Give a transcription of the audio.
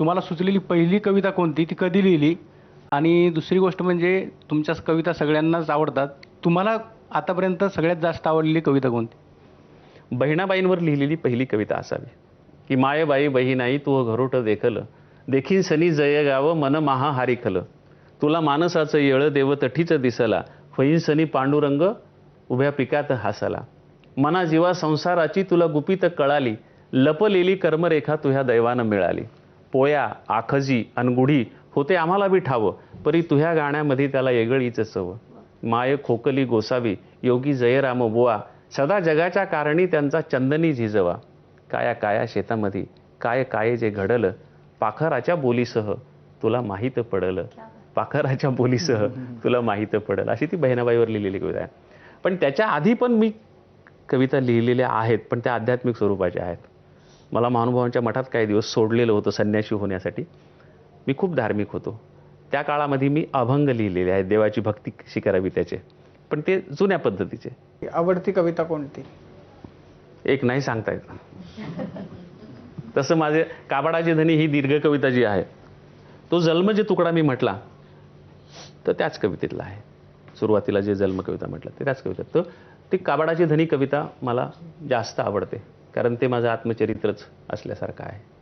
तुम्हाला सुचलेली पहिली कविता कोणती? ती कधी लिहिली? आणि दुसरी गोष्ट म्हणजे तुमच्या कविता सगळ्यांनाच आवडतात. तुम्हाला आतापर्यंत सगळ्यात जास्त आवडलेली कविता कोणती? बहिणाबाईंवर लिहिलेली पहिली कविता असावी. की मायबाई बहिणाई तू घरोट देखल. देखील सनी जय गाव मन महा हारिखल तुला मानसाचं येळ देव तठीच दिसला. होईन सनी पांडुरंग उभ्या पिकात हासला. मना जीवा संसाराची तुला गुपित कळाली. लपलेली कर्मरेखा तुझ्या दैवानं मिळाली. पोया आखजी अनगुढी होते आम्हाला बी ठावं परी तुह्या गाण्यामध्ये त्याला येगळीच सव माय खोकली गोसावी योगी जयराम बुवा सदा जगाच्या कारणी त्यांचा चंदनी झिजवा. काया काया शेतामध्ये काय काय जे घडलं पाखराच्या बोलीसह तुला माहीत पडलं. पाखराच्या बोलीसह तुला माहीत पडलं. अशी ती बहिणाबाईवर लिहिलेली कविता आहे. पण त्याच्या आधी पण मी कविता लिहिलेल्या आहेत पण त्या आध्यात्मिक स्वरूपाच्या आहेत. मला महानुभावांच्या मठात काही दिवस सोडलेलं होतं संन्यासी होण्यासाठी. मी खूप धार्मिक होतो. त्या काळामध्ये मी अभंग लिहिलेले आहेत देवाची भक्ती कशी करावी त्याचे. पण ते जुन्या पद्धतीचे. आवडती कविता कोणती? एक नाही सांगता येत. तसं माझे काबाडाची धनी ही दीर्घ कविता जी आहे तो जन्म जे तुकडा मी म्हटला तर त्याच कवितेतला आहे. सुरुवातीला जे जन्म कविता म्हटलं ते त्याच कवितेत. तर ती काबाडाची धनी कविता मला जास्त आवडते. कारण ते माझं आत्मचरित्रच असल्यासारखं आहे.